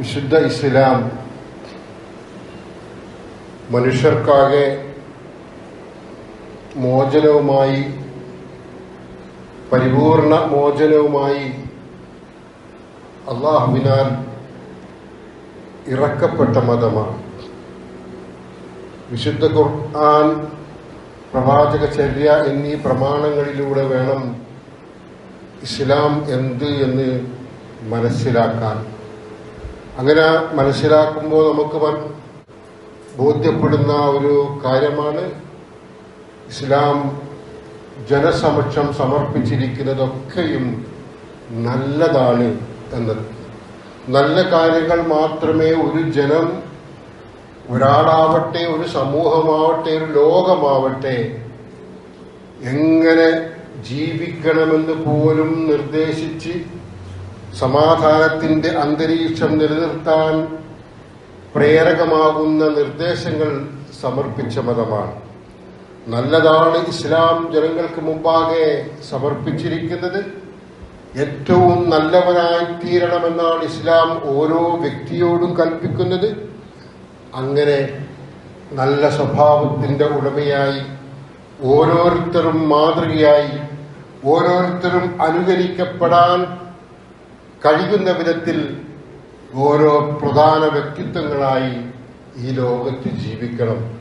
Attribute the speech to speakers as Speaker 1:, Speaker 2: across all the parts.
Speaker 1: വിശുദ്ധ ഇസ്ലാം മനുഷ്യർക്കാകെ മോചനവുമായി പരിപൂർണ മോചനവുമായി അള്ളാഹുവിനാൽ ഇറക്കപ്പെട്ട മതമാണ്. വിശുദ്ധ ഖുർആൻ പ്രവാചക ചര്യ എന്നീ പ്രമാണങ്ങളിലൂടെ വേണം ഇസ്ലാം എന്ത് എന്ന് മനസ്സിലാക്കാൻ. അങ്ങനെ മനസ്സിലാക്കുമ്പോൾ നമുക്ക് ബോധ്യപ്പെടുന്ന ഒരു കാര്യമാണ് ഇസ്ലാം ജനസമക്ഷം സമർപ്പിച്ചിരിക്കുന്നതൊക്കെയും നല്ലതാണ് എന്നത്. നല്ല കാര്യങ്ങൾ മാത്രമേ ഒരു ജനം ഒരാളാവട്ടെ ഒരു സമൂഹമാവട്ടെ ഒരു ലോകമാവട്ടെ എങ്ങനെ ജീവിക്കണമെന്ന് പോലും നിർദ്ദേശിച്ച് സമാധാനത്തിന്റെ അന്തരീക്ഷം നിലനിർത്താൻ പ്രേരകമാകുന്ന നിർദ്ദേശങ്ങൾ സമർപ്പിച്ച മതമാണ്. നല്ലതാണ് ഇസ്ലാം ജനങ്ങൾക്ക് മുമ്പാകെ സമർപ്പിച്ചിരിക്കുന്നത്. ഏറ്റവും നല്ലവനായി തീരണമെന്നാണ് ഇസ്ലാം ഓരോ വ്യക്തിയോടും കൽപ്പിക്കുന്നത്. അങ്ങനെ നല്ല സ്വഭാവത്തിന്റെ ഉടമയായി ഓരോരുത്തരും മാതൃകയായി ഓരോരുത്തരും അനുകരിക്കപ്പെടാൻ കഴിയുന്ന വിധത്തിൽ ഓരോ പ്രധാന വ്യക്തിത്വങ്ങളായി ഈ ലോകത്ത് ജീവിക്കണം.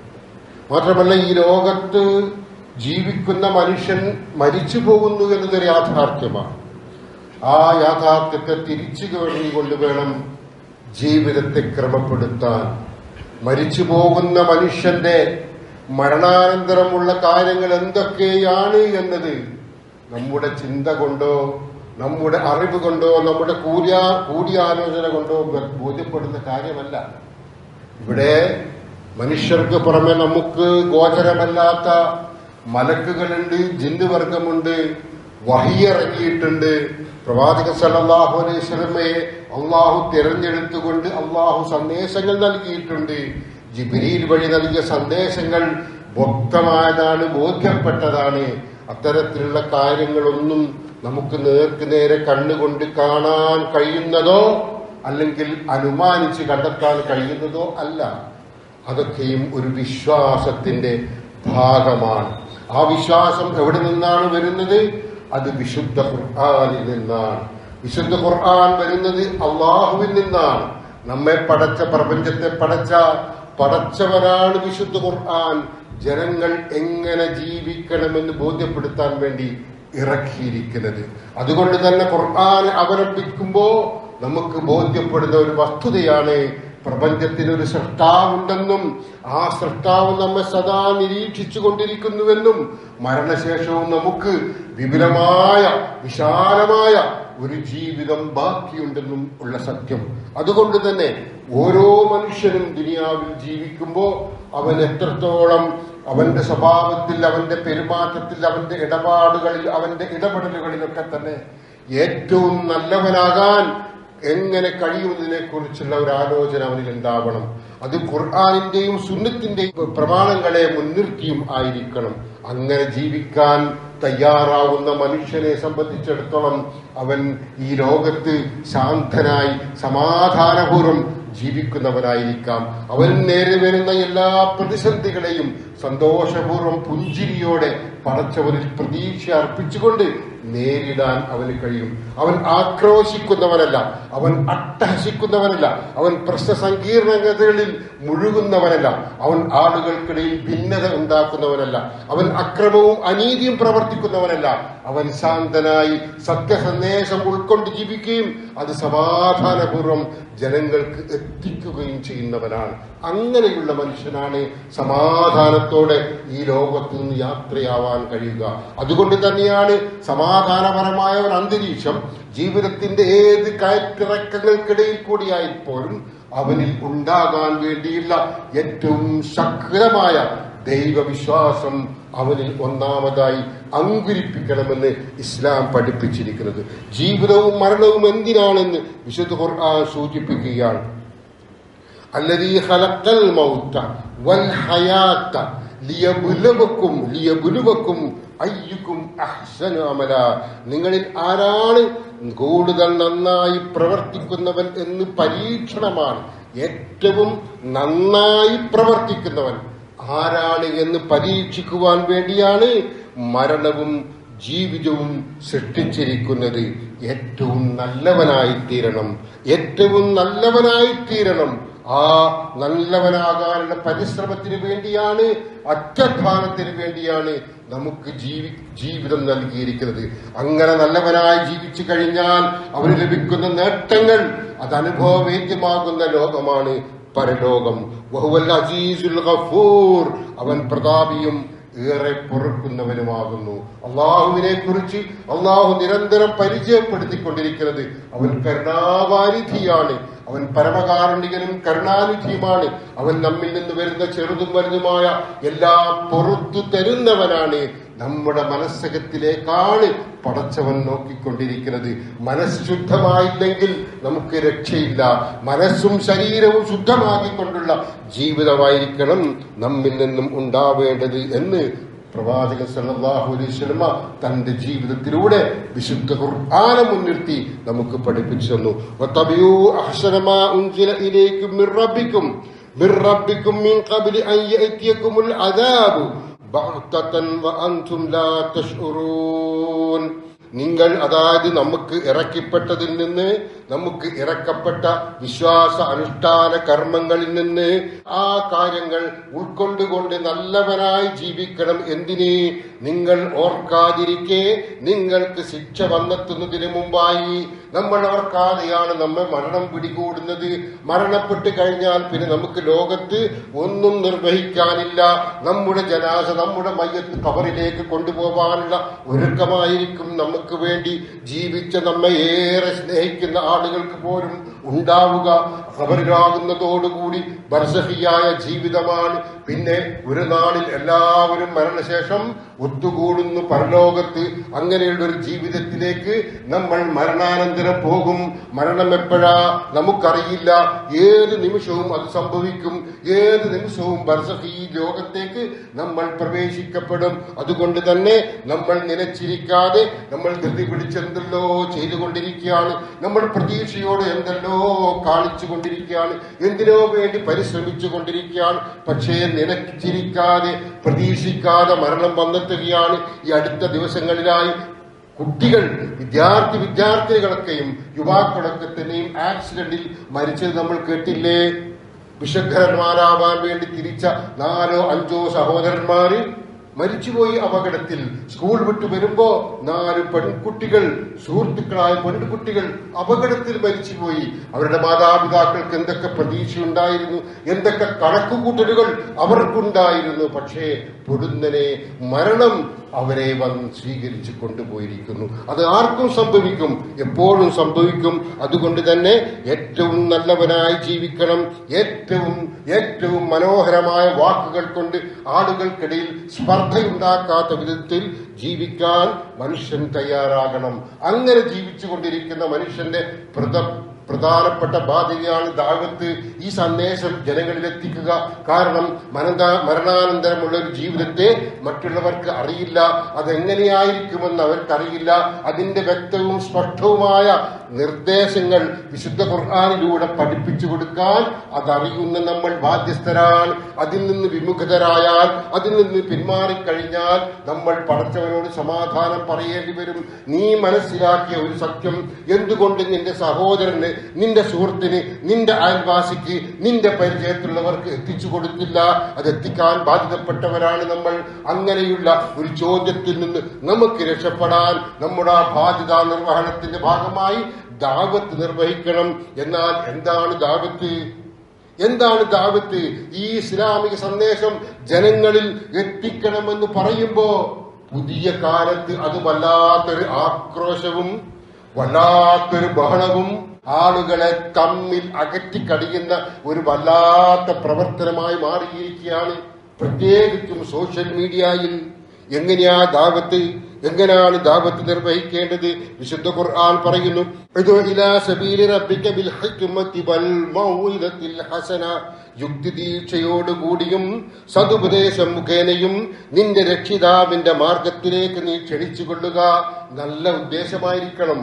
Speaker 1: മാത്രമല്ല ഈ ലോകത്ത് ജീവിക്കുന്ന മനുഷ്യൻ മരിച്ചു പോകുന്നു എന്നതൊരു യാഥാർത്ഥ്യമാണ്. ആ യാഥാർത്ഥ്യത്തെ തിരിച്ചു കഴിഞ്ഞുകൊണ്ട് വേണം ജീവിതത്തെ ക്രമപ്പെടുത്താൻ. മരിച്ചു പോകുന്ന മനുഷ്യന്റെ മരണാനന്തരമുള്ള കാര്യങ്ങൾ എന്തൊക്കെയാണ് എന്നത് നമ്മുടെ ചിന്ത കൊണ്ടോ നമ്മുടെ അറിവ് കൊണ്ടോ നമ്മുടെ കൂലിയ കൂടിയാലോചന കൊണ്ടോ ബോധ്യപ്പെടുന്ന കാര്യമല്ല. ഇവിടെ മനുഷ്യർക്ക് പുറമെ നമുക്ക് ഗോചരമല്ലാത്ത മലക്കുകളുണ്ട് ജിന്നുവർഗമുണ്ട് വഹിയിറങ്ങിയിട്ടുണ്ട്. പ്രവാചക സല്ലല്ലാഹു അലൈഹി സ്വലമയെ അള്ളാഹു തിരഞ്ഞെടുത്തുകൊണ്ട് അള്ളാഹു സന്ദേശങ്ങൾ നൽകിയിട്ടുണ്ട്. ജിബിരിയിൽ വഴി നൽകിയ സന്ദേശങ്ങൾ വ്യക്തമായതാണ് ബോധ്യപ്പെട്ടതാണ്. അത്തരത്തിലുള്ള കാര്യങ്ങളൊന്നും നമുക്ക് നേർക്ക് നേരെ കണ്ണുകൊണ്ട് കാണാൻ കഴിയുന്നതോ അല്ലെങ്കിൽ അനുമാനിച്ച് കണ്ടെത്താൻ കഴിയുന്നതോ അല്ല. അതൊക്കെയും ഒരു വിശ്വാസത്തിന്റെ ഭാഗമാണ്. ആ വിശ്വാസം എവിടെ നിന്നാണ് വരുന്നത്? അത് വിശുദ്ധ ഖുർആാനിൽ നിന്നാണ്. വിശുദ്ധ ഖുർആൻ വരുന്നത് അള്ളാഹുവിൽ നിന്നാണ്. നമ്മെ പടച്ച പ്രപഞ്ചത്തെ പടച്ച പടച്ചവരാണ് വിശുദ്ധ ഖുർആൻ. ജനങ്ങൾ എങ്ങനെ ജീവിക്കണമെന്ന് ബോധ്യപ്പെടുത്താൻ വേണ്ടി ഇറക്കിയിരിക്കുന്നത്. അതുകൊണ്ട് തന്നെ ഖുർആൻ അവലംബിക്കുമ്പോ നമുക്ക് ബോധ്യപ്പെടുന്ന ഒരു വസ്തുതയാണ് പ്രപഞ്ചത്തിന് ഒരു സൃഷ്ടാവുണ്ടെന്നും ആ സൃഷ്ടാവ് നമ്മെ സദാ നിരീക്ഷിച്ചു കൊണ്ടിരിക്കുന്നുവെന്നും മരണശേഷവും നമുക്ക് വിപുലമായ വിശാലമായ ഒരു ജീവിതം ബാക്കിയുണ്ടെന്നും ഉള്ള സത്യം. അതുകൊണ്ട് തന്നെ ഓരോ മനുഷ്യനും ദുനിയാവിൽ ജീവിക്കുമ്പോൾ അവൻ എത്രത്തോളം അവന്റെ സ്വഭാവത്തിൽ അവന്റെ പെരുമാറ്റത്തിൽ അവന്റെ ഇടപാടുകളിൽ അവന്റെ ഇടപെടലുകളിലൊക്കെ തന്നെ ഏറ്റവും നല്ലവനാകാൻ എങ്ങനെ കഴിയുന്നതിനെ കുറിച്ചുള്ള ഒരു ആലോചന അവനിൽ ഉണ്ടാവണം. അത് ഖുർആാനിന്റെയും സുന്നത്തിന്റെയും പ്രമാണങ്ങളെ മുൻനിർത്തിയും ആയിരിക്കണം. അങ്ങനെ ജീവിക്കാൻ തയ്യാറാവുന്ന മനുഷ്യനെ സംബന്ധിച്ചിടത്തോളം അവൻ ഈ ലോകത്ത് ശാന്തനായി സമാധാനപൂർവം ജീവിക്കുന്നവനായിരിക്കാം അവൻ നേരെ വരുന്ന എല്ലാ പ്രതിസന്ധികളെയും സന്തോഷപൂർവം പുഞ്ചിരിയോടെ പടച്ചവരിൽ പ്രതീക്ഷ അർപ്പിച്ചുകൊണ്ട് നേരിടാൻ അവന് കഴിയും. അവൻ ആക്രോശിക്കുന്നവനല്ല അവൻ അട്ടഹസിക്കുന്നവനല്ല അവൻ പ്രശ്ന സങ്കീർണതകളിൽ മുഴുകുന്നവനല്ല അവൻ ആളുകൾക്കിടയിൽ ഭിന്നത ഉണ്ടാക്കുന്നവനല്ല അവൻ അക്രമവും അനീതിയും പ്രവർത്തിക്കുന്നവനല്ല. അവൻ ശാന്തനായി സത്യസന്ദേശം ഉൾക്കൊണ്ട് ജീവിക്കുകയും അത് സമാധാനപൂർവം ജനങ്ങൾക്ക് എത്തിക്കുകയും ചെയ്യുന്നവനാണ്. അങ്ങനെയുള്ള മനുഷ്യനാണ് സമാധാനത്തോടെ ഈ ലോകത്തു നിന്ന് യാത്രയാവാൻ കഴിയുക. അതുകൊണ്ട് തന്നെയാണ് സമാധാനപരമായ ഒരു അന്തരീക്ഷം ജീവിതത്തിന്റെ ഏത് കയറ്റിറക്കങ്ങൾക്കിടയിൽ കൂടിയായി അവനിൽ ഉണ്ടാകാൻ വേണ്ടിയുള്ള ഏറ്റവും ശക്തമായ ദൈവവിശ്വാസം അവനിൽ ഒന്നാമതായി അങ്കുരിപ്പിക്കണമെന്ന് ഇസ്ലാം പഠിപ്പിച്ചിരിക്കുന്നത്. ജീവിതവും മരണവും എന്തിനാണെന്ന് വിശുദ്ധ ഖുർആൻ സൂചിപ്പിക്കുകയാണ്. അല്ലതീ ഹലക്കൽ വൽ നിങ്ങളിൽ ആരാണ് കൂടുതൽ നന്നായി പ്രവർത്തിക്കുന്നവൻ എന്ന് പരീക്ഷണമാണ്. ഏറ്റവും നന്നായി പ്രവർത്തിക്കുന്നവൻ ആരാണ് എന്ന് പരീക്ഷിക്കുവാൻ വേണ്ടിയാണ് മരണവും ജീവിതവും സൃഷ്ടിച്ചിരിക്കുന്നത്. ഏറ്റവും നല്ലവനായി തീരണം ഏറ്റവും നല്ലവനായി തീരണം ആ നല്ലവനാകാനുള്ള പരിശ്രമത്തിന് വേണ്ടിയാണ് അറ്റധാനത്തിന് വേണ്ടിയാണ് നമുക്ക് ജീവി ജീവിതം നൽകിയിരിക്കുന്നത്. അങ്ങനെ നല്ലവനായി ജീവിച്ചു കഴിഞ്ഞാൽ അവന് ലഭിക്കുന്ന നേട്ടങ്ങൾ അത് അനുഭവവേദ്യമാകുന്ന ലോകമാണ് പരലോകം. വഹുവൽ അസീസുൽ ഗഫൂർ. അവൻ പ്രതാപിയും ഏറെ പൊറുക്കുന്നവനുമാകുന്നു. അള്ളാഹുവിനെ കുറിച്ച് അള്ളാഹു നിരന്തരം പരിചയപ്പെടുത്തിക്കൊണ്ടിരിക്കുന്നത് അവൻ കരുണാവാരിധിയാണ്. അവൻ പരമകാരുണികനും കരുണാനിധിയുമാണ്. അവൻ നമ്മിൽ നിന്ന് വരുന്ന ചെറുതും വലുതുമായ എല്ലാ പുറത്തു തരുന്നവനാണ്. നമ്മുടെ മനസ്സകത്തിലേക്കാണ് പടച്ചവൻ നോക്കിക്കൊണ്ടിരിക്കുന്നത്. മനസ്സ് ശുദ്ധമായില്ലെങ്കിൽ നമുക്ക് രക്ഷയില്ല. മനസ്സും ശരീരവും ശുദ്ധമാക്കിക്കൊണ്ടുള്ള ജീവിതമായിരിക്കണം നമ്മിൽ നിന്നും ഉണ്ടാവേണ്ടത് എന്ന് പ്രവാചകൻ സല്ലാഹു അലൈഹി സ്വലമ തന്റെ ജീവിതത്തിലൂടെ വിശുദ്ധ ഖുർആനെ മുൻനിർത്തി നമുക്ക് പഠിപ്പിച്ചു തന്നു. അദാബു. ബഅ്തതൻ വഅൻതും ലാ തഷ്ഉറൂൻ. നിങ്ങൾ അതായത് നമുക്ക് ഇറക്കിപ്പെട്ടതിൽ നിന്ന് നമുക്ക് ഇറക്കപ്പെട്ട വിശ്വാസ അനുഷ്ഠാന കർമ്മങ്ങളിൽ നിന്ന് ആ കാര്യങ്ങൾ ഉൾക്കൊണ്ടുകൊണ്ട് നല്ലവനായി ജീവിക്കണം എന്തിനെ? നിങ്ങൾ ഓർക്കാതിരിക്കെ നിങ്ങൾക്ക് ശിക്ഷ വന്നെത്തുന്നതിന് മുമ്പായി നമ്മൾ ഓർക്കാതെയാണ് നമ്മെ മരണം പിടികൂടുന്നത്. മരണപ്പെട്ട് കഴിഞ്ഞാൽ പിന്നെ നമുക്ക് ലോകത്ത് ഒന്നും നിർവഹിക്കാനില്ല. നമ്മുടെ ജനാശ നമ്മുടെ മയ്യത്ത് കബറിലേക്ക് കൊണ്ടുപോകാനുള്ള ഒരുക്കമായിരിക്കും നമുക്ക് വേണ്ടി ജീവിച്ച നമ്മെ ഏറെ സ്നേഹിക്കുന്ന ആളുകൾക്ക് പോലും ഉണ്ടാവുക. ഖബറിലാകുന്നതോടുകൂടി ബർസഹിയായ ജീവിതമാണ്. പിന്നെ ഒരു നാളിൽ എല്ലാവരും മരണശേഷം ഒത്തുകൂടുന്നു പരലോകത്ത്. അങ്ങനെയുള്ള ഒരു ജീവിതത്തിലേക്ക് നമ്മൾ മരണാനന്തരം പോകും. മരണം എപ്പോഴാ? നമുക്കറിയില്ല. ഏത് നിമിഷവും അത് സംഭവിക്കും. ഏത് നിമിഷവും ബർസഹി ലോകത്തേക്ക് നമ്മൾ പ്രവേശിക്കപ്പെടും. അതുകൊണ്ട് തന്നെ നമ്മൾ നിലച്ചിരിക്കാതെ നമ്മൾ ധൃതി പിടിച്ചെന്തല്ലോ ചെയ്തുകൊണ്ടിരിക്കുകയാണ്. നമ്മൾ പ്രതീക്ഷയോട് എന്തെല്ലോ കാണിച്ചു കൊണ്ടിരിക്കുകയാണ്. എന്തിനോ വേണ്ടി പരിശ്രമിച്ചു കൊണ്ടിരിക്കുകയാണ്. പക്ഷേ നിലച്ചിരിക്കാതെ പ്രതീക്ഷിക്കാതെ മരണം വന്നെത്തുകയാണ് ഈ അടുത്ത ദിവസങ്ങളിലായി. കുട്ടികൾ വിദ്യാർത്ഥി വിദ്യാർത്ഥികളൊക്കെയും യുവാക്കളൊക്കെ തന്നെയും ആക്സിഡന്റിൽ മരിച്ചത് നമ്മൾ കേട്ടില്ലേ? വിശുദ്ധന്മാരാവാൻ വേണ്ടി തിരിച്ച നാലോ അഞ്ചോ സഹോദരന്മാര് മരിച്ചുപോയി അപകടത്തിൽ സ്കൂൾ വിട്ടു വരുമ്പോ നാല് പെൺകുട്ടികൾ സുഹൃത്തുക്കളായ പെൺകുട്ടികൾ അപകടത്തിൽ മരിച്ചുപോയി. അവരുടെ മാതാപിതാക്കൾക്ക് എന്തൊക്കെ പ്രതീക്ഷയുണ്ടായിരുന്നു? എന്തൊക്കെ കണക്കുകൂട്ടലുകൾ അവർക്കുണ്ടായിരുന്നു? പക്ഷേ പൊടുന്നനെ മരണം അവരെ വന്ന് സ്വീകരിച്ചു കൊണ്ടുപോയിരിക്കുന്നു. അത് ആർക്കും സംഭവിക്കും എപ്പോഴും സംഭവിക്കും. അതുകൊണ്ട് തന്നെ ഏറ്റവും നല്ലവനായി ജീവിക്കണം. ഏറ്റവും ഏറ്റവും മനോഹരമായ വാക്കുകൾ കൊണ്ട് ആളുകൾക്കിടയിൽ സ്പർദ്ധയുണ്ടാക്കാത്ത വിധത്തിൽ ജീവിക്കാൻ മനുഷ്യൻ തയ്യാറാകണം. അങ്ങനെ ജീവിച്ചു കൊണ്ടിരിക്കുന്ന മനുഷ്യന്റെ പ്രത പ്രധാനപ്പെട്ട ബാധ്യതയാണ് ദാവത്ത് ഈ സന്ദേശം ജനങ്ങളിൽ എത്തിക്കുക കാരണം മരണ മരണാനന്തരമുള്ള ഒരു ജീവിതത്തെ മറ്റുള്ളവർക്ക് അറിയില്ല. അതെങ്ങനെയായിരിക്കുമെന്ന് അവർക്കറിയില്ല. അതിന്റെ വ്യക്തവും സ്പഷ്ടവുമായ നിർദ്ദേശങ്ങൾ വിശുദ്ധ ഖുർആാനിലൂടെ പഠിപ്പിച്ചു കൊടുക്കാൻ അതറിയുന്ന നമ്മൾ ബാധ്യസ്ഥരാണ്. അതിൽ നിന്ന് വിമുഖതരായാൽ അതിൽ നിന്ന് പിന്മാറിക്കഴിഞ്ഞാൽ നമ്മൾ പടച്ചവനോട് സമാധാനം പറയേണ്ടി വരും. നീ മനസ്സിലാക്കിയ ഒരു സത്യം എന്തുകൊണ്ട് നിന്റെ സഹോദരന് നിന്റെ സുഹൃത്തിന് നിന്റെ അയൽവാസിക്ക് നിന്റെ പരിചയത്തിലുള്ളവർക്ക് എത്തിച്ചു കൊടുത്തില്ല. അത് എത്തിക്കാൻ ബാധ്യതപ്പെട്ടവരാണ് നമ്മൾ. അങ്ങനെയുള്ള ഒരു ചോദ്യത്തിൽ നിന്ന് നമുക്ക് രക്ഷപ്പെടാൻ നമ്മുടെ ബാധ്യതാ നിർവഹണത്തിന്റെ ഭാഗമായി ദാവത്ത് നിർവഹിക്കണം. എന്നാൽ എന്താണ് ദാവത്ത്? എന്താണ് ദാവത്ത്? ഈ ഇസ്ലാമിക സന്ദേശം ജനങ്ങളിൽ എത്തിക്കണമെന്ന് പറയുമ്പോ പുതിയ കാലത്ത് അത് വല്ലാത്തൊരു ആക്രോശവും വല്ലാത്തൊരു ബഹളവും ആളുകളെ തമ്മിൽ അകറ്റിക്കടിയുന്ന ഒരു വല്ലാത്ത പ്രവർത്തനമായി മാറിയിരിക്കുകയാണ് പ്രത്യേകിച്ചും സോഷ്യൽ മീഡിയയിൽ. എങ്ങനെയാ ദാവത്ത് എങ്ങനെയാണ് ദാവത്ത് നിർവഹിക്കേണ്ടത്? വിശുദ്ധ ഖുർആൻ പറയുന്നു "ഉദ്ഉ ഇലാ സബീലി റബ്ബിക ബിൽ ഹിക്മത്തി വൽ മൗഇദത്തിൽ ഹസന യുക്തിദീക്ഷയോടുകൂടിയും സതുപദേശം മുഖേനയും നിന്റെ രക്ഷിതാവിന്റെ മാർഗത്തിലേക്ക് നീ ക്ഷണിച്ചുകൊള്ളുക നല്ല ഉദ്ദേശമായിരിക്കണം.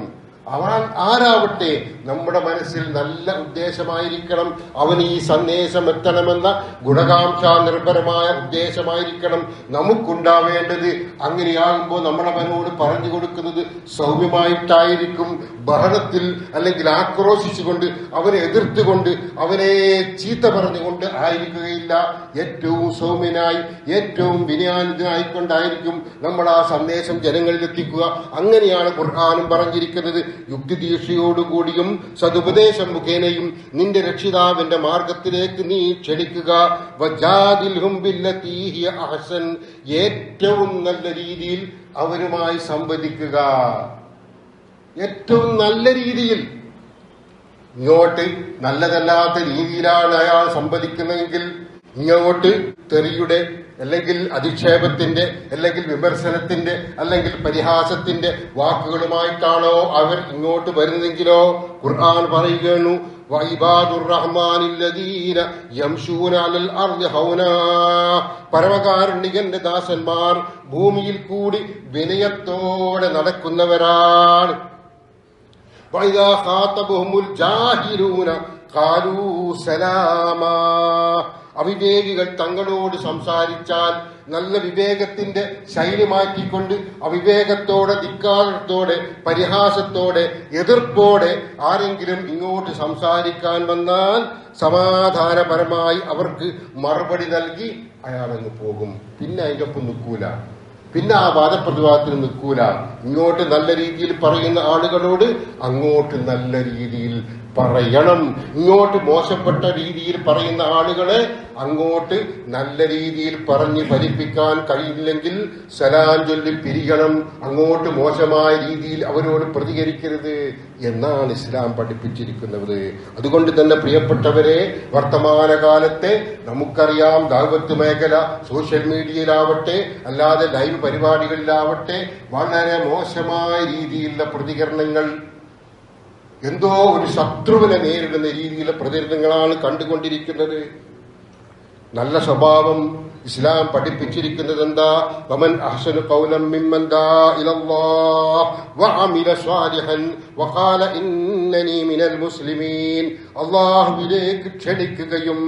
Speaker 1: അവൻ ആരാവട്ടെ നമ്മുടെ മനസ്സിൽ നല്ല ഉദ്ദേശമായിരിക്കണം. അവന് ഈ സന്ദേശം എത്തണമെന്ന ഗുണകാംക്ഷ നിർഭരമായ ഉദ്ദേശമായിരിക്കണം നമുക്കുണ്ടാവേണ്ടത്. അങ്ങനെയാകുമ്പോൾ നമ്മുടെ മനോട് പറഞ്ഞു കൊടുക്കുന്നത് സൗമ്യമായിട്ടായിരിക്കും. ബഹളത്തിൽ അല്ലെങ്കിൽ ആക്രോശിച്ചുകൊണ്ട് അവനെ എതിർത്തുകൊണ്ട് അവനെ ചീത്ത പറഞ്ഞുകൊണ്ട് ആയിരിക്കുകയില്ല. ഏറ്റവും സൗമ്യനായി ഏറ്റവും വിനയാനിതനായിക്കൊണ്ടായിരിക്കും നമ്മൾ ആ സന്ദേശം ജനങ്ങളിൽ എത്തിക്കുക. അങ്ങനെയാണ് ഖുർഹാനും പറഞ്ഞിരിക്കുന്നത്. യുക്തിദീക്ഷയോടുകൂടിയും സതുപദേശം മുഖേനയും നിന്റെ രക്ഷിതാവിന്റെ മാർഗത്തിലേക്ക് നീ ക്ഷണിക്കുക. ഏറ്റവും നല്ല രീതിയിൽ അവരുമായി സംവദിക്കുക. ഏറ്റവും നല്ല രീതിയിൽ. ഇങ്ങോട്ട് നല്ലതല്ലാത്ത രീതിയിലാണ് അയാൾ സംവദിക്കുന്നതെങ്കിൽ ഇങ്ങോട്ട് തെറിയുടെ അല്ലെങ്കിൽ അധിക്ഷേപത്തിന്റെ അല്ലെങ്കിൽ വിമർശനത്തിന്റെ അല്ലെങ്കിൽ പരിഹാസത്തിന്റെ വാക്കുകളുമായിട്ടാണോ അവർ ഇങ്ങോട്ട് വരുന്നെങ്കിലോ ഖുർആൻ പറയുകയാണ് പരമകാരുണികന്റെ ദാസന്മാർ ഭൂമിയിൽ കൂടി വിനയത്തോടെ നടക്കുന്നവരാണ്. ജാഹിലൂന കാലൂ സലാമാ. അവിവേകികൾ തങ്ങളോട് സംസാരിച്ചാൽ നല്ല വിവേകത്തിന്റെ ശൈലി മാറ്റിക്കൊണ്ട് അവിവേകത്തോടെ ധിക്കാരത്തോടെ പരിഹാസത്തോടെ എതിർപ്പോടെ ആരെങ്കിലും ഇങ്ങോട്ട് സംസാരിക്കാൻ വന്നാൽ സമാധാനപരമായി അവർക്ക് മറുപടി നൽകി അയാളങ്ങ് പോകും. പിന്നെ അതിന്റെ ഒപ്പം നിൽക്കൂല. പിന്നെ ആ വാദപ്രതിവാദത്തിന് നിൽക്കൂല. ഇങ്ങോട്ട് നല്ല രീതിയിൽ പറയുന്ന ആളുകളോട് അങ്ങോട്ട് നല്ല രീതിയിൽ പറയണം. ഇങ്ങോട്ട് മോശപ്പെട്ട രീതിയിൽ പറയുന്ന ആളുകളെ അങ്ങോട്ട് നല്ല രീതിയിൽ പറഞ്ഞ് ഫലിപ്പിക്കാൻ കഴിയില്ലെങ്കിൽ സലാം ചൊല്ലി പിരിയണം. അങ്ങോട്ട് മോശമായ രീതിയിൽ അവരോട് പ്രതികരിക്കരുത് എന്നാണ് ഇസ്ലാം പഠിപ്പിച്ചിരിക്കുന്നത്. അതുകൊണ്ട് തന്നെ പ്രിയപ്പെട്ടവരെ വർത്തമാനകാലത്തെ നമുക്കറിയാം ദാവത്ത് മേഖല സോഷ്യൽ മീഡിയയിലാവട്ടെ അല്ലാതെ ലൈവ് പരിപാടികളിലാവട്ടെ വളരെ മോശമായ രീതിയിലുള്ള പ്രതികരണങ്ങൾ എന്തോ ഒരു ശത്രുവിനെ നേരിടുന്ന രീതിയിലെ പ്രതികരണങ്ങളാണ് കണ്ടുകൊണ്ടിരിക്കുന്നത്. നല്ല സ്വഭാവം ഇസ്ലാം പഠിപ്പിച്ചിരിക്കുന്നത് വമൻ മിമ്മൻ വഅമില വഖാല ഇന്നനി മിനൽ മുസ്ലിമീൻ. ക്ഷണിക്കുകയും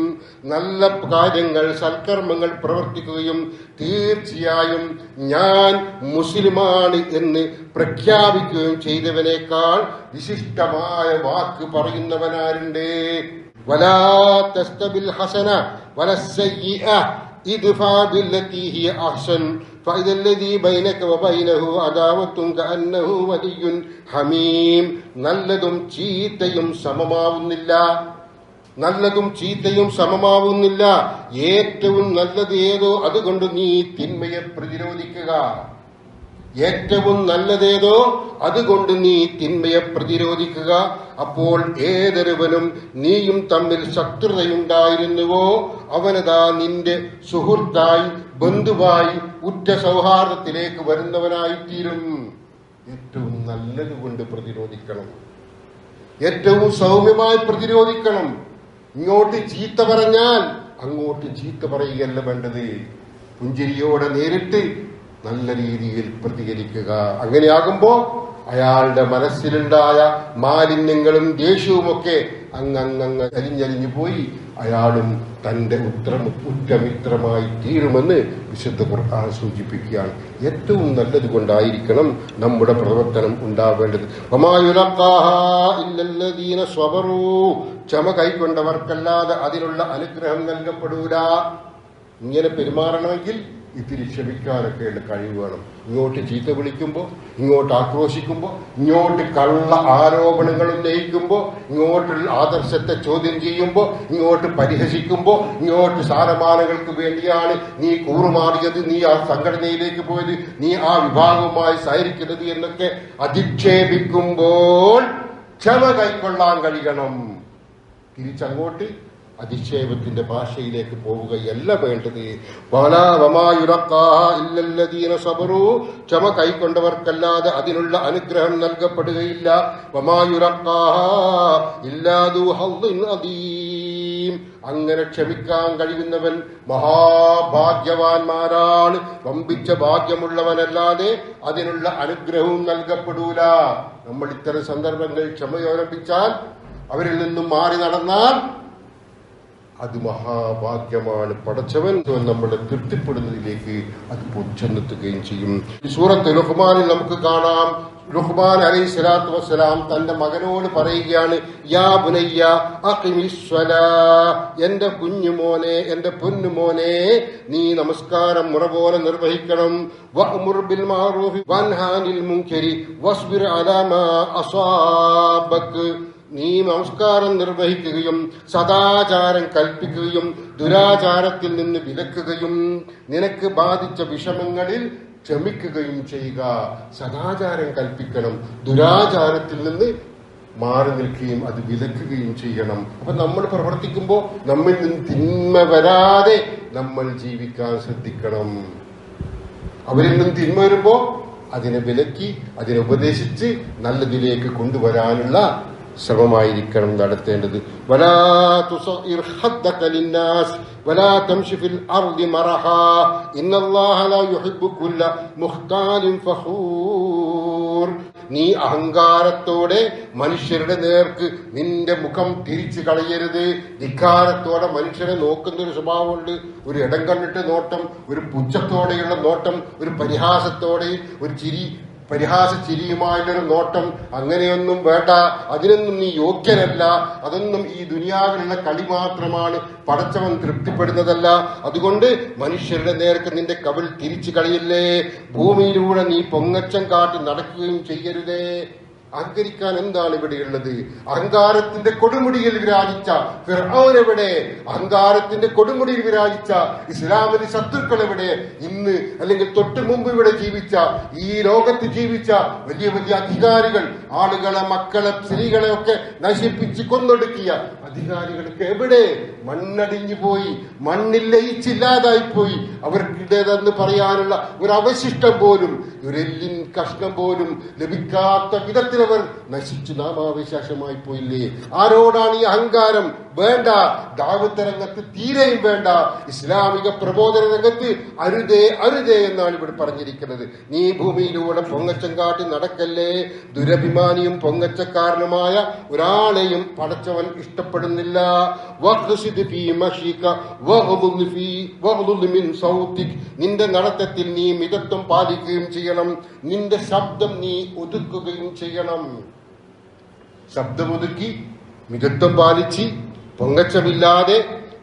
Speaker 1: നല്ല കാര്യങ്ങൾ സൽക്കർമ്മങ്ങൾ പ്രവർത്തിക്കുകയും തീർച്ചയായും ഞാൻ മുസ്ലിമാണ് എന്ന് പ്രഖ്യാപിക്കുകയും ചെയ്തവനേക്കാൾ വിശിഷ്ടമായ വാക്ക് പറയുന്നവനാരുണ്ട്. വലാ തസ്തബിൽ ഹസന വലസ്സയ്യ ادفع بالتي هي أحسن فإذا الذي بينك وبينه عداوة كأنه ولي حميم നല്ലതും ചീത്തയും സമമാവുന്നില്ല നല്ലതും ചീത്തയും സമമാവുന്നില്ല ഏറ്റവും നല്ലത് ഏതോ അതുകൊണ്ട് നീ തിന്മയെ പ്രതിരോധിക്കുക ഏറ്റവും നല്ലതേതോ അതുകൊണ്ട് നീ തിന്മയെ പ്രതിരോധിക്കുക. അപ്പോൾ ഏതൊരുവനും നീയും തമ്മിൽ ശത്രുതയുണ്ടായിരുന്നുവോ? അവനതാ നിന്റെ സുഹൃത്തായി ബന്ധുവായി ഉറ്റ സൗഹാർദ്ദത്തിലേക്ക് വരുന്നവനായിത്തീരും. ഏറ്റവും നല്ലത് കൊണ്ട് പ്രതിരോധിക്കണം. ഏറ്റവും സൗമ്യമായി പ്രതിരോധിക്കണം. ഇങ്ങോട്ട് ചീത്ത പറഞ്ഞാൽ അങ്ങോട്ട് ചീത്ത പറയുകയല്ല വേണ്ടത്. പുഞ്ചിരിയോടെ നേരിട്ട് നല്ല രീതിയിൽ പ്രതികരിക്കുക. അങ്ങനെയാകുമ്പോ അയാളുടെ മനസ്സിലുണ്ടായ മാലിന്യങ്ങളും ദേഷ്യവുമൊക്കെ അങ്ങങ്ങങ്ങ് അലിഞ്ഞലിഞ്ഞു പോയി. അയാളും തന്റെ ഉത്തരം ഉറ്റമിത്രമായി തീരുമെന്ന് വിശുദ്ധ ഖുർആൻ സൂചിപ്പിക്കുകയാണ്. ഏറ്റവും നല്ലത് കൊണ്ടായിരിക്കണം നമ്മുടെ പ്രവർത്തനം ഉണ്ടാവേണ്ടത്. ക്ഷമ കൈക്കൊണ്ടവർക്കല്ലാതെ അതിനുള്ള അനുഗ്രഹം നൽകപ്പെടൂല. ഇങ്ങനെ പെരുമാറണമെങ്കിൽ ഇത്തിരി ക്ഷമിക്കാനൊക്കെയുള്ള കഴിവ് വേണം. ഇങ്ങോട്ട് ചീത്ത വിളിക്കുമ്പോൾ ഇങ്ങോട്ട് ആക്രോശിക്കുമ്പോൾ ഇങ്ങോട്ട് കള്ള ആരോപണങ്ങൾ ഉന്നയിക്കുമ്പോൾ ഇങ്ങോട്ട് ആദർശത്തെ ചോദ്യം ചെയ്യുമ്പോൾ ഇങ്ങോട്ട് പരിഹസിക്കുമ്പോൾ ഇങ്ങോട്ട് സാരമാനങ്ങൾക്ക് വേണ്ടിയാണ് നീ കൂറുമാറിയത് നീ ആ സംഘടനയിലേക്ക് പോയത് നീ ആ വിഭാഗവുമായി സഹരിക്കുന്നത് എന്നൊക്കെ അധിക്ഷേപിക്കുമ്പോൾ ക്ഷമ കൈക്കൊള്ളാൻ കഴിയണം. തിരിച്ചങ്ങോട്ട് അധിക്ഷേപത്തിന്റെ ഭാഷയിലേക്ക് പോവുകയല്ല വേണ്ടത്. സബറു. ക്ഷമ കൈക്കൊണ്ടവർക്കല്ലാതെ അതിനുള്ള അനുഗ്രഹം നൽകപ്പെടുകയില്ല. അങ്ങനെ ക്ഷമിക്കാൻ കഴിയുന്നവൻ മഹാഭാഗ്യവാന്മാരാണ്. വമ്പിച്ച ഭാഗ്യമുള്ളവനല്ലാതെ അതിനുള്ള അനുഗ്രഹവും നൽകപ്പെടൂല. നമ്മൾ ഇത്തരം സന്ദർഭങ്ങൾ ക്ഷമയോരപ്പിച്ചാൽ അവരിൽ നിന്നും മാറി നടന്നാൽ അത് മഹാഭാഗ്യമാണ്. പടച്ചവൻ നമ്മളെ തൃപ്തിപ്പെടുന്നതിലേക്ക് അത് പൊച്ചെന്നെത്തുകയും ചെയ്യും. സൂറത്ത് ലുഹ്മാനിൽ നമുക്ക് കാണാം. ലുഹ്മാൻ അലൈഹി സ്വലാത്തു വസ്സലാം തന്റെ മകനോട് പറയുകയാണ് യാ ബുനയ്യ എന്റെ കുഞ്ഞുമോനെ എന്റെ പൊന്നുമോനെ നീ നമസ്കാരം മുറ പോലെ നിർവഹിക്കണം. വൻഹാനിൽ മുൻകരി വസ്ബിർ അലാ മാ അസാബക്. നീ നമസ്കാരം നിർവഹിക്കുകയും സദാചാരം കൽപ്പിക്കുകയും ദുരാചാരത്തിൽ നിന്ന് വിലക്കുകയും നിനക്ക് ബാധിച്ച വിഷമങ്ങളിൽ ക്ഷമിക്കുകയും ചെയ്യുക. സദാചാരം കൽപ്പിക്കണം. ദുരാചാരത്തിൽ നിന്ന് മാറി നിൽക്കുകയും അത് വിലക്കുകയും ചെയ്യണം. അപ്പൊ നമ്മൾ പ്രവർത്തിക്കുമ്പോൾ നമ്മിൽ നിന്ന് തിന്മ വരാതെ നമ്മൾ ജീവിക്കാൻ ശ്രദ്ധിക്കണം. അവരിൽ നിന്ന് തിന്മ വരുമ്പോ അതിനെ വിലക്കി അതിനെ ഉപദേശിച്ച് നല്ലതിലേക്ക് കൊണ്ടുവരാനുള്ള ശ്രമമായിരിക്കണം നടത്തേണ്ടത്. നീ അഹങ്കാരത്തോടെ മനുഷ്യരുടെ നേർക്ക് നിന്റെ മുഖം തിരിച്ചു കളയരുത്. ധിക്കാരത്തോടെ മനുഷ്യരെ നോക്കുന്ന ഒരു സ്വഭാവമുണ്ട്. ഒരു ഇടം കണ്ടിട്ട് നോട്ടം ഒരു പുച്ഛത്തോടെയുള്ള നോട്ടം ഒരു പരിഹാസത്തോടെ ഒരു ചിരി പരിഹാസ ചിരിയുമായുള്ളൊരു നോട്ടം അങ്ങനെയൊന്നും വേണ്ട. അതിനൊന്നും നീ യോഗ്യനല്ല. അതൊന്നും ഈ ദുനിയാവിലുള്ള കളി മാത്രമാണ്. പടച്ചവൻ തൃപ്തിപ്പെടുന്നതല്ല. അതുകൊണ്ട് മനുഷ്യരുടെ നേർക്ക് നിന്റെ കവിൾ തിരിച്ചു കളിയില്ലേ. ഭൂമിയിലൂടെ നീ പൊങ്ങച്ചം കാട്ടി നടക്കുകയും ചെയ്യരുതേ. അഹങ്കരിക്കാൻ എന്താണ് ഇവിടെയുള്ളത് അഹങ്കാരത്തിന്റെ കൊടുമുടിയിൽ വിരാജിച്ച ഫിർഔൻ എവിടെ? അഹങ്കാരത്തിന്റെ കൊടുമുടിയിൽ വിരാജിച്ച ഇസ്ലാമിന് ശത്രുക്കൾ എവിടെ? ഇന്ന് അല്ലെങ്കിൽ തൊട്ടു മുമ്പ് ഇവിടെ ജീവിച്ച ഈ ലോകത്ത് ജീവിച്ച വലിയ വലിയ അധികാരികൾ ആളുകളെ മക്കളെ സ്ത്രീകളെ ഒക്കെ നശിപ്പിച്ച് കൊന്നൊടുക്കിയ അധികാരികൾക്ക് എവിടെ? മണ്ണടിഞ്ഞു പോയി മണ്ണിൽ ലയിച്ചില്ലാതായി പോയി. അവർക്കിടേതെന്ന് പറയാനുള്ള ഒരു അവശിഷ്ടം പോലും ഒരു എല്ലിൻ കഷ്ണം പോലും ലഭിക്കാത്ത വിധത്തിൽ അവർ നശിച്ചു. നാമാവിശേഷമായി പോയില്ലേ? ആരോടാണ് ഈ അഹങ്കാരം? വേണ്ട. ദാവത്ത രംഗത്ത് തീരെയും വേണ്ട. ഇസ്ലാമിക പ്രബോധന രംഗത്ത് അരുതേ അരുതേ എന്നാണ് ഇവിടെ പറഞ്ഞിരിക്കുന്നത്. നീ ഭൂമിയിലൂടെ പൊങ്ങച്ചം കാട്ടി നടക്കല്ലേ? ദുരഭിമാനിയും പൊങ്ങച്ചക്കാരനുമായ ഒരാളെയും പടച്ചവൻ ഇഷ്ടപ്പെടുന്നില്ല. നിന്റെ നടത്തത്തിൽ നീ മിതത്വം പാലിക്കുകയും ചെയ്യണം. നിന്റെ ശബ്ദം നീ ഒതുക്കുകയും ചെയ്യണം. ശബ്ദമൊതുക്കി മിതത്വം പാലിച്ച് പൊങ്ങച്ചമില്ലാതെ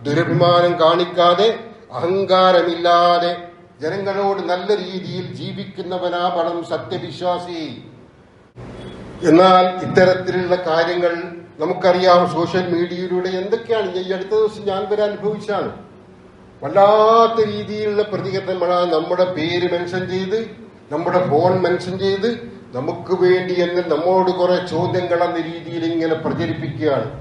Speaker 1: ദുരഭിമാനം കാണിക്കാതെ അഹങ്കാരമില്ലാതെ ജനങ്ങളോട് നല്ല രീതിയിൽ ജീവിക്കുന്നവനാവണം സത്യവിശ്വാസി. എന്നാൽ ഇത്തരത്തിലുള്ള കാര്യങ്ങൾ നമുക്കറിയാം സോഷ്യൽ മീഡിയയിലൂടെ എന്തൊക്കെയാണ്. ഈ അടുത്ത ദിവസം ഞാൻ വരെ അനുഭവിച്ചാണ്. വല്ലാത്ത രീതിയിലുള്ള പ്രതികരണങ്ങളാണ് നമ്മുടെ പേര് മെൻഷൻ ചെയ്ത് നമ്മുടെ ഫോൺ മെൻഷൻ ചെയ്ത് നമുക്ക് വേണ്ടി എന്ന് നമ്മോട് കുറെ ചോദ്യങ്ങൾ എന്ന രീതിയിൽ ഇങ്ങനെ പ്രചരിപ്പിക്കുകയാണ്.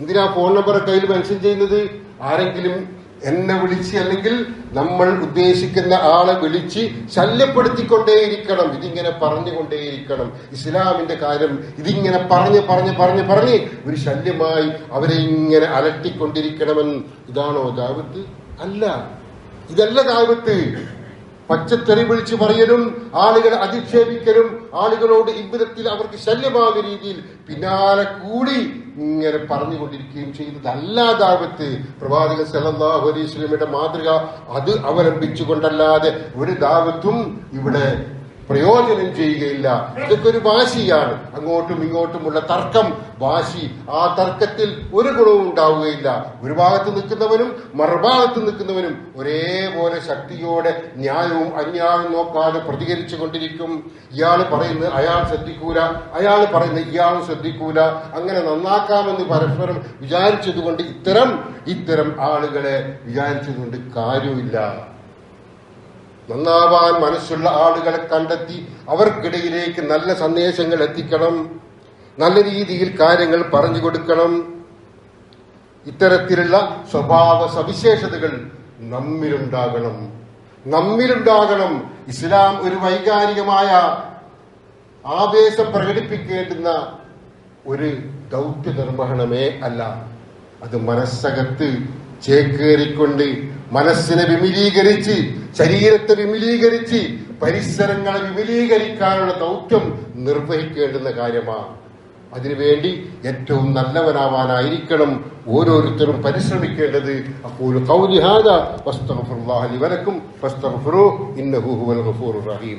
Speaker 1: എന്തിനാ ഫോൺ നമ്പർ കയ്യിൽ മെൻഷൻ ചെയ്യുന്നത്? ആരെങ്കിലും എന്നെ വിളിച്ച് അല്ലെങ്കിൽ നമ്മൾ ഉദ്ദേശിക്കുന്ന ആളെ വിളിച്ച് ശല്യപ്പെടുത്തിക്കൊണ്ടേയിരിക്കണം. ഇതിങ്ങനെ പറഞ്ഞുകൊണ്ടേയിരിക്കണം. ഇസ്ലാമിന്റെ കാര്യം ഇതിങ്ങനെ പറഞ്ഞ് പറഞ്ഞ് പറഞ്ഞ് പറഞ്ഞ് ഒരു ശല്യമായി അവരെ ഇങ്ങനെ അലട്ടിക്കൊണ്ടിരിക്കണമെന്ന്. ഇതാണോ ദാവത്ത്? അല്ല. ഇതല്ല ദാവത്ത്. പച്ചത്തെറി വിളിച്ചു പറയലും ആളുകളെ അധിക്ഷേപിക്കലും ആളുകളോട് ഇവിധത്തിൽ അവർക്ക് ശല്യമാകുന്ന രീതിയിൽ പിന്നാലെ കൂടി ഇങ്ങനെ പറഞ്ഞുകൊണ്ടിരിക്കുകയും ചെയ്തതല്ല ദാവത്ത് പ്രവാചക വസല്ലമയുടെ മാതൃക അത് അവലംബിച്ചുകൊണ്ടല്ലാതെ ഒരു ദാവത്തും ഇവിടെ പ്രയോജനം ചെയ്യുകയില്ല. ഇതൊക്കെ ഒരു വാശിയാണ്. അങ്ങോട്ടും ഇങ്ങോട്ടുമുള്ള തർക്കം വാശി. ആ തർക്കത്തിൽ ഒരു ഗുണവും ഉണ്ടാവുകയില്ല. ഒരു ഭാഗത്ത് നിൽക്കുന്നവനും മറുഭാഗത്ത് നിൽക്കുന്നവനും ഒരേപോലെ ശക്തിയോടെ ന്യായവും അന്യായവും നോക്കാതെ പ്രതികരിച്ചു കൊണ്ടിരിക്കും. ഇയാൾ പറയുന്നത് അയാൾ ശ്രദ്ധിക്കൂല. അയാൾ പറയുന്നത് ഇയാൾ ശ്രദ്ധിക്കൂല. അങ്ങനെ നന്നാക്കാമെന്ന് പരസ്പരം വിചാരിച്ചതുകൊണ്ട് ഇത്തരം ഇത്തരം ആളുകളെ വിചാരിച്ചതുകൊണ്ട് കാര്യമില്ല നന്നാവാൻ മനസ്സുള്ള ആളുകളെ കണ്ടെത്തി അവർക്കിടയിലേക്ക് നല്ല സന്ദേശങ്ങൾ എത്തിക്കണം. നല്ല രീതിയിൽ കാര്യങ്ങൾ പറഞ്ഞു കൊടുക്കണം. ഇത്തരത്തിലുള്ള സ്വഭാവ സവിശേഷതകൾ നമ്മിലുണ്ടാകണം. നമ്മിലുണ്ടാകണം. ഇസ്ലാം ഒരു വൈകാരികമായ ആവേശം പ്രകടിപ്പിക്കേണ്ടുന്ന ഒരു ദൗത്യ നിർവഹണമേ അല്ല. അത് മനസ്സകത്ത് ചേക്കേറിക്കൊണ്ട് മനസ്സിനെ വിമലീകരിച്ച് ശരീരത്തെ വിമലീകരിച്ച് പരിസരങ്ങളെ വിപുലീകരിക്കാനുള്ള ദൗത്യം നിർവഹിക്കേണ്ടുന്ന കാര്യമാണ്. അതിനുവേണ്ടി ഏറ്റവും നല്ലവനാവാനായിരിക്കണം ഓരോരുത്തരും പരിശ്രമിക്കേണ്ടത്. അപ്പോൾ കൗലിഹാദ ഹാദ വസ്തഗ്ഫിറുല്ലാഹ ലി വലക്കും ഫസ്തഗ്ഫിറൂഹ് ഇന്നഹു ഹുവൽ റഹീം.